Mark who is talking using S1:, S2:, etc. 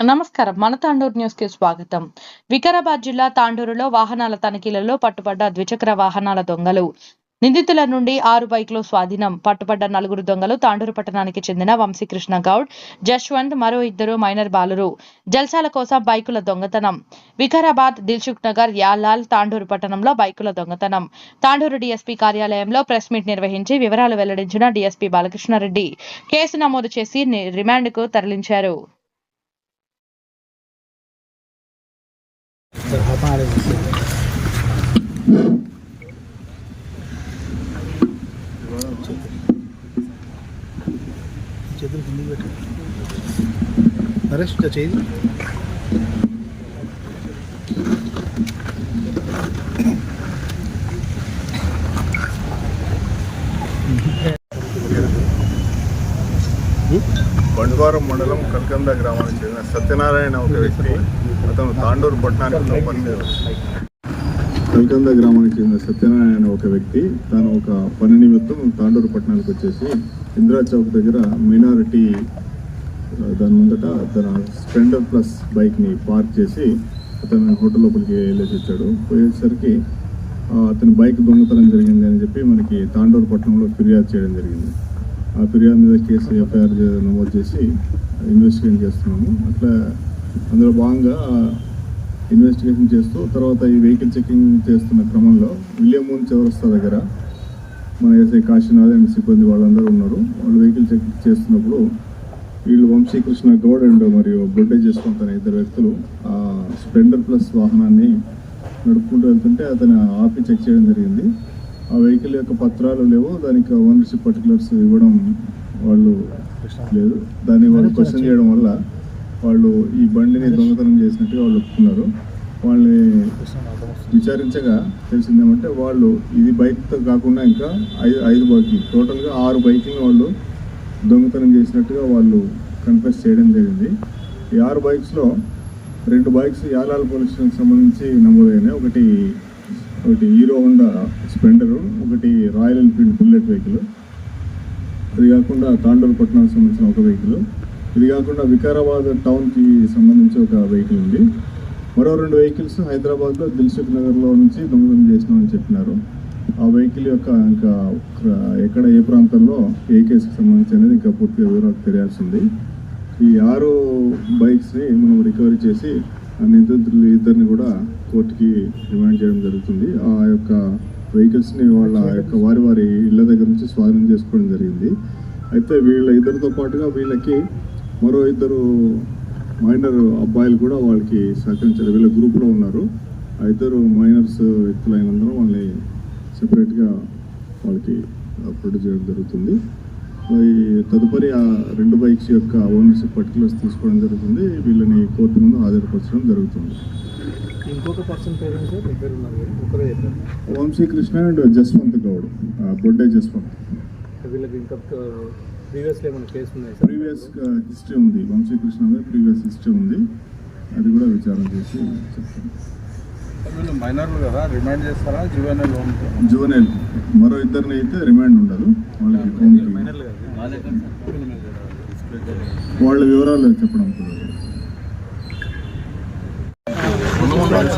S1: నమస్కారం. మన తాండూరు న్యూస్కి స్వాగతం. వికారాబాద్ జిల్లా తాండూరులో వాహనాల తనిఖీలలో పట్టుబడ్డ ద్విచక్ర వాహనాల దొంగలు. నిందితుల నుండి ఆరు బైక్లు స్వాధీనం. పట్టుబడ్డ నలుగురు దొంగలు తాండూరు పట్టణానికి చెందిన వంశీకృష్ణ గౌడ్ జశ్వంత్ మరో ఇద్దరు మైనర్ బాలురు. జల్సాల కోసం బైకుల దొంగతనం. వికారాబాద్ దిల్సుఖ్ నగర్ యాలాల్ తాండూరు పట్టణంలో బైకుల దొంగతనం. తాండూరు డీఎస్పీ కార్యాలయంలో ప్రెస్ మీట్ నిర్వహించి వివరాలు వెల్లడించిన డీఎస్పీ బాలకృష్ణారెడ్డి. కేసు నమోదు చేసి రిమాండ్కు తరలించారు.
S2: చేతులు కిందికి పెట్టు నరేష్ చేయి
S3: బండ్వారం మండలం కల్కంద గ్రామానికి చెందిన సత్యనారాయణ ఒక వ్యక్తి అతను తాండూరు పట్టణానికి పనిచేస్తాడు కల్కంద గ్రామానికి చెందిన సత్యనారాయణ ఒక వ్యక్తి తాను ఒక పని నిమిత్తం తాండూరు పట్టణానికి వచ్చేసి ఇందిరా చౌక్ దగ్గర మైనారిటీ దాని ముందట తన స్ప్లెండర్ ప్లస్ బైక్ని పార్క్ చేసి అతను హోటల్ లోపలికి వెళ్ళేసి వచ్చాడు. పోయేసరికి అతని బైక్ దొంగతనం జరిగింది అని చెప్పి మనకి తాండూరు పట్టణంలో ఫిర్యాదు చేయడం జరిగింది. ఆ ఫిర్యాదు మీద కేసు ఎఫ్ఐఆర్ నమోదు చేసి ఇన్వెస్టిగేషన్ చేస్తున్నాము. అట్లా అందులో భాగంగా ఇన్వెస్టిగేషన్ చేస్తూ తర్వాత ఈ వెహికల్ చెకింగ్ చేస్తున్న క్రమంలో విలియం మూన్ చౌరస్తా దగ్గర మన ఎస్ఐ కాశీనాథ్ అండ్ సిబ్బంది వాళ్ళందరూ ఉన్నారు. వాళ్ళు వెహికల్ చెక్ చేస్తున్నప్పుడు వీళ్ళు వంశీకృష్ణ గౌడ్ అండ్ మరియు బొడ్డే చేసుకుంటున్న ఇద్దరు వ్యక్తులు ఆ స్ప్లెండర్ ప్లస్ వాహనాన్ని నడుపుకుంటూ వెళ్తుంటే అతను ఆపి చెక్ చేయడం జరిగింది. ఆ వెహికల్ యొక్క పత్రాలు లేవు. దానికి ఓనర్షిప్ పర్టికులర్స్ ఇవ్వడం వాళ్ళు లేదు. దాన్ని వాళ్ళు క్వశ్చన్ చేయడం వల్ల వాళ్ళు ఈ బండిని దొంగతనం చేసినట్టుగా వాళ్ళు ఒప్పుకున్నారు. వాళ్ళని విచారించగా తెలిసిందేమంటే వాళ్ళు ఇది బైక్తో కాకుండా ఇంకా ఐదు ఐదు బైక్లు టోటల్గా ఆరు బైక్లను వాళ్ళు దొంగతనం చేసినట్టుగా వాళ్ళు కన్ఫెస్ చేయడం జరిగింది. ఈ ఆరు బైక్స్లో రెండు బైక్స్ యాలాల్ పోలీస్ స్టేషన్కి సంబంధించి నమోదైనాయి. ఒకటి ఒకటి హీరో హోండా స్పెండరు ఒకటి రాయల్ ఎన్ఫీల్డ్ బుల్లెట్ వెహికల్. అది కాకుండా తాండూరు పట్టణానికి సంబంధించిన ఒక వెహికల్. ఇది కాకుండా వికారాబాద్ టౌన్కి సంబంధించి ఒక వెహికల్ ఉంది. మరో రెండు వెహికల్స్ హైదరాబాద్లో దిల్సుఖ్ నగర్లో నుంచి దొంగతనం చేసినామని చెప్పినారు. ఆ వెహికల్ యొక్క ఇంకా ఎక్కడ ఏ ప్రాంతంలో ఏ కేసుకి సంబంధించి అనేది ఇంకా పూర్తిగా వివరాలు తెలియాల్సింది. ఈ ఆరు బైక్స్ని మనం రికవరీ చేసి ఆ నిందితులు ఇద్దరిని కూడా కోర్టుకి రిమాండ్ చేయడం జరుగుతుంది. ఆ యొక్క వెహికల్స్ని వాళ్ళ యొక్క వారి వారి ఇళ్ళ దగ్గర నుంచి స్వాధీనం చేసుకోవడం జరిగింది. అయితే వీళ్ళ ఇద్దరితో పాటుగా వీళ్ళకి మరో ఇద్దరు మైనర్ అబ్బాయిలు కూడా వాళ్ళకి సహకరించారు. వీళ్ళ గ్రూప్లో ఉన్నారు. ఆ ఇద్దరు మైనర్స్ వ్యక్తులైనందున వాళ్ళని సెపరేట్గా వాళ్ళకి ప్రొడ్యూస్ చేయడం జరుగుతుంది. తదుపరి ఆ రెండు బైక్స్ యొక్క ఓనర్షిప్ పర్టికులర్స్ తీసుకోవడం జరుగుతుంది. వీళ్ళని కోర్టు ముందు హాజరుపరచడం జరుగుతుంది.
S2: ఇంకొక పర్సన్ పేరెంట్స్ ఉన్నారు ఒకరే
S3: వంశీకృష్ణ అండ్ జస్వంత్ గౌడ్ బొడ్డే జస్వంత్.
S2: వీళ్ళకి ఇంకా ప్రీవియస్లో ఏమైనా కేసు ఉన్నాయి సార్?
S3: ప్రీవియస్ హిస్టరీ ఉంది. వంశీకృష్ణ మీద ప్రీవియస్ హిస్టరీ ఉంది. అది కూడా విచారణ చేసి చెప్తాను
S4: వీళ్ళు మైనర్లు కదా రిమైండ్ చేస్తారా? జువెనల్
S3: మరో ఇద్దరిని అయితే రిమాండ్ ఉండదు. వాళ్ళకి వాళ్ళ వివరాలు చెప్పడం కుదరదు.
S2: ఎంత